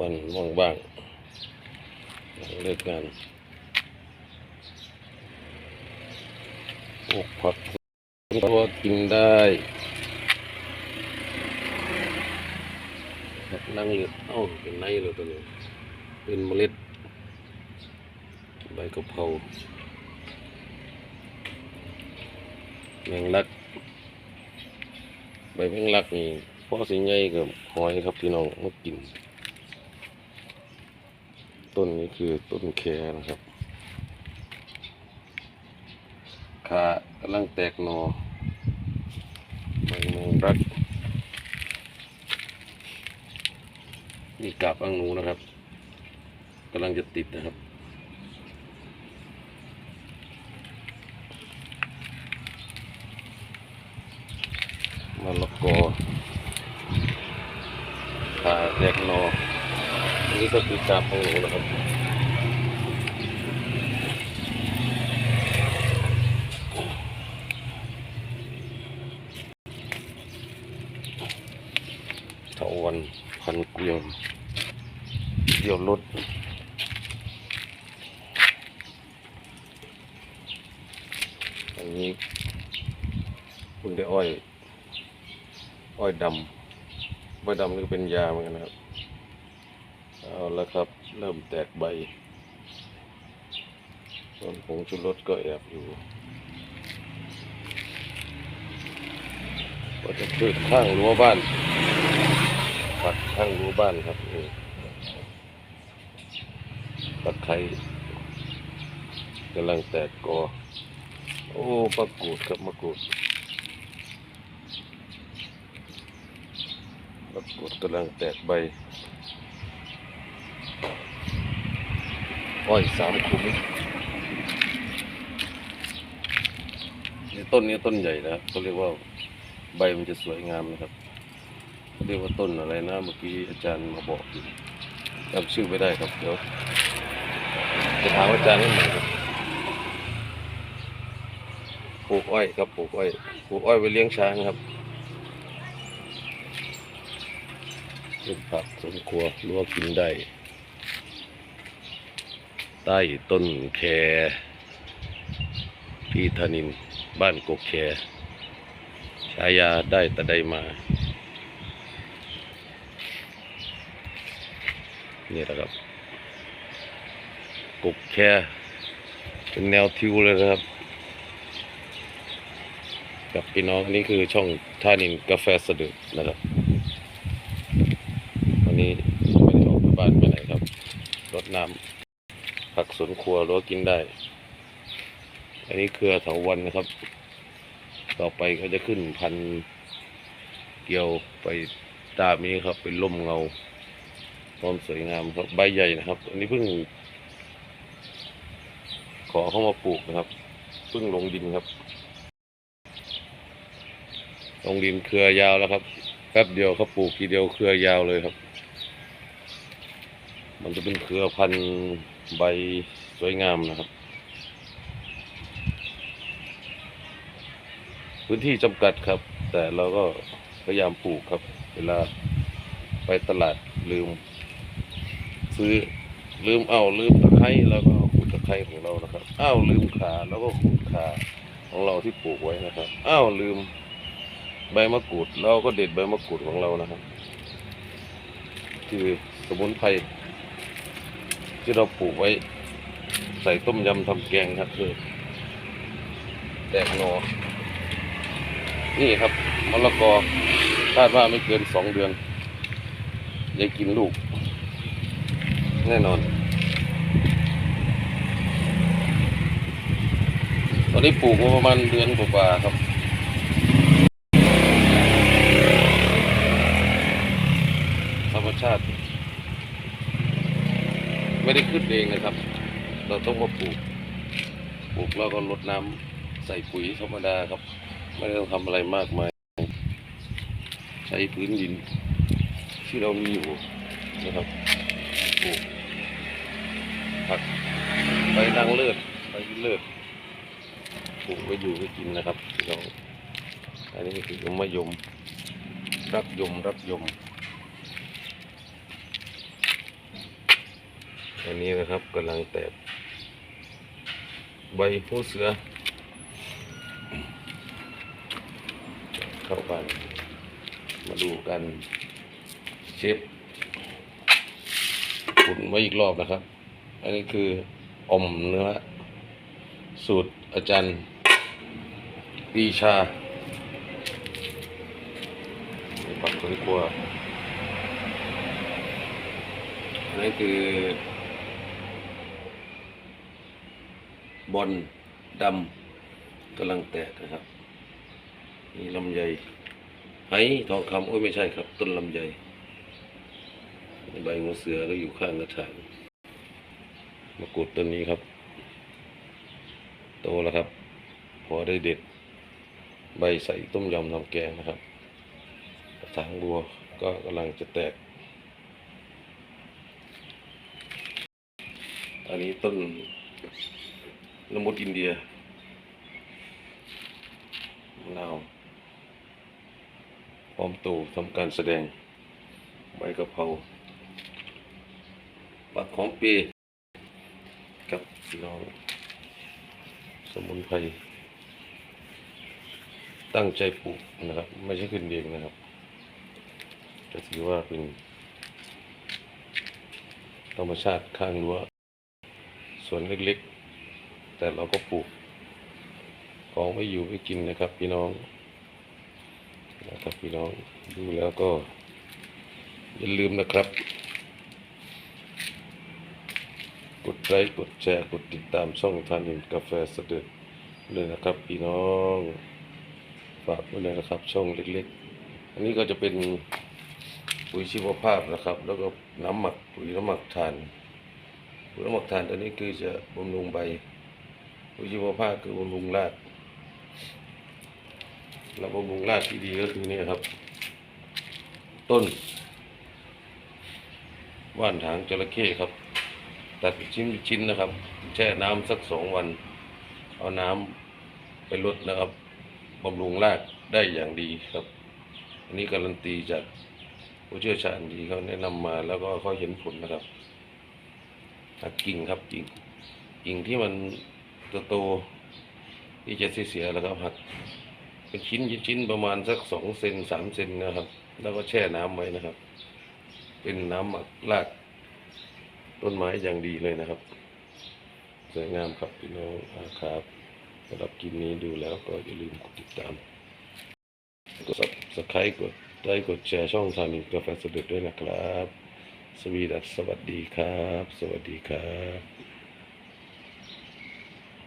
วันว่างบ้างหลังเลิกงานปลูกผักตัวกินได้ผักนั่งเหลือเอ้าเป็นไนเลยตัวนี้ เป็นเมล็ด ใบกะเพราแมงลัก ใบแมงลักนี่พ่อสิใหญ่กับหอยครับพี่น้องมากิน ต้นนี้คือต้นแคนะครับขากำลังแตกหนอใบแมงลักนี่กาบอังนูนะครับกำลังจะติดนะครับมะละกอขาแตกหนออั นนี้ก็คือกาบของหนูนะครับถาวันพันเกลียวเดี่ยวรถอันนี้เพิ่งได้อ้อย อ้อยดำอ้อยดำนี่ก็เป็นยาเหมือนกันนะครับ เอาละครับ เริ่มแตกใบส่วนผงชูรสก็แอบอยู่ก็จะพืชข้างรั้วบ้านผักข้างรั้วบ้านครับนี่ตะไคร้กำลังแตกกอ โอ้มะกรูดครับมะกรูดปรากฏกำลังแตกใบ อ้อยสามขุมนี่ต้นนี้ต้นใหญ่นะเขาเรียกว่าใบมันจะสวยงามนะครับเขาเรียกว่าต้นอะไรนะเมื่อกี้อาจารย์มาบอกอยู่จำชื่อไม่ได้ครับเดี๋ยวจะถามอาจารย์ให้หม่ครับปลูกอ้อยครับปลูกอ้อยปลูกอ้อยไว้เลี้ยงช้างครับเป็นผักสวนครัวลวกินได้ ใต้ต้นแคพี่ธนินบ้านกกแคฉายาได้แต่ได้มา นี่แหละครับ กกแคเป็นแนวทิวเลยนะครับ กับพี่น้องอันนี้คือช่องท่านินกาแฟสะดึกนะครับวันนี้ไม่ได้ออกจากบ้านไปไหนครับรดน้ำ สวนครัวรั้วกินได้ อันนี้เครือเถาวันนะครับ ต่อไปก็จะขึ้นพันเกี่ยวไปตามนี้ครับ เป็นร่มเงาความสวยงามครับใบใหญ่นะครับ อันนี้เพิ่ง ขอเข้ามาปลูกนะครับเพิ่งลงดินครับ ลงดินเครือยาวแล้วครับแป๊บเดียวเขาปลูกทีเดียวเครือยาวเลยครับ มันจะเป็นเครือพันธุ์ใบสวยงามนะครับ พื้นที่จำกัดครับ แต่เราก็พยายามปลูกครับ เวลาไปตลาดลืม ซื้อลืมเอาลืมตะไคร้แล้วก็ขุดตะไคร้ของเรานะครับ อ้าวลืมขาแล้วก็ขุดขาของเราที่ปลูกไว้นะครับ อ้าวลืมใบมะกรูดเราก็เด็ดใบมะกรูดของเรานะครับ คือสมุนไพร ที่เราปลูกไว้ ใส่ต้มยำทำแกงครับคือแตกหนอนี่ครับมะละกอคาดว่าไม่เกินสองเดือนได้กินลูก แน่นอน ตอนนี้ปลูกมาประมาณเดือนกว่าครับ ธรรมชาติ ไม่ได้ขึ้นเองนะครับ เราต้องมาปลูก ปลูกแล้วก็รดน้ำใส่ปุ๋ยธรรมดาครับ ไม่ได้ต้องทำอะไรมากมาย ใช้พื้นดิน ที่เรามีอยู่นะครับปลูกผักใบนางเลือดใบเลือดปลูกไว้อยู่ไว้กินนะครับพี่น้องอันนี้คือยมมะยม รักยมรักยม อันนี้นะครับกำลังแตกใบหูเสือ เข้ากัน มาดูกันเชฟขุนไว้อีกรอบนะครับ อันนี้คืออมเนื้อ สูตรอาจารย์ปีชาปักคนครัวอันนี้คือ บอลดำกำลังแตกนะครับนี่ลำไยไหทองคำโอ้ยไม่ใช่ครับ ต้นลำไยใบงูเสือก็อยู่ข้างกระถางมะกรูดต้นนี้ครับ โตแล้วครับ พอได้เด็ด ใบใส่ต้มยำทำแกงนะครับกระถางบัวก็กำลังจะแตก อันนี้ต้น ละมุดอินเดียมะนาวพร้อมตูทำการแสดง ใบกะเพราปักของปีกับพี่น้องสมุนไพรตั้งใจปลูกนะครับ ไม่ใช่ขึ้นเองนะครับจะถือว่าเป็นธรรมชาติข้างรั้วสวนเล็กๆ แต่เราก็ปลูกของไม่อยู่ไม่กินนะครับ พี่น้องนะครับพี่น้องดูแล้วก็ อย่าลืมนะครับ กดไลค์กดแชร์กดติดตามช่องทานเห็นกาแฟเสด็จเลยนะครับ พี่น้องฝากไว้เลยนะครับ ช่องเล็กๆ อันนี้ก็จะเป็นปุ๋ยชีวภาพนะครับ แล้วก็น้ำหมักปุ๋ยน้ำหมักทานปุ๋ยน้ำหมักทานตัวนี้คือจะบำรุงใบ ปุ๋ยชีวภาพคือบำรุงรากแล้วบำรุงรากที่ดีก็คือนี่ครับ ต้น ว่านถางจระเข้ครับ ตัดเป็นชิ้นเป็นชิ้นนะครับ แช่น้ำสักสองวัน เอาน้ำไปลดนะครับบำรุงรากได้อย่างดีครับ อันนี้การันตีจากผู้เชี่ยวชาญดีเขาแนะนำมาแล้วก็เขาเห็นผลนะครับหักกิ่งครับกิ่งกิ่งที่มัน โตที่จะเสียแล้วครับหักเป็นชิ้นชิ้นประมาณสักสองเซนสามเซนนะครับ แล้วก็แช่น้ำไว้นะครับ เป็นน้ำหมักรากต้นไม้อย่างดีเลยนะครับ สวยงามครับพี่น้องอาครับสำหรับคลิปนี้ดูแล้วก็อย่าลืมกดติดตามกดซับสไครต์กดไลค์กดแชร์ช่องทางนี้กาแฟสดด้วยนะครับ สวีดัสสวัสดีครับ สวัสดีครับ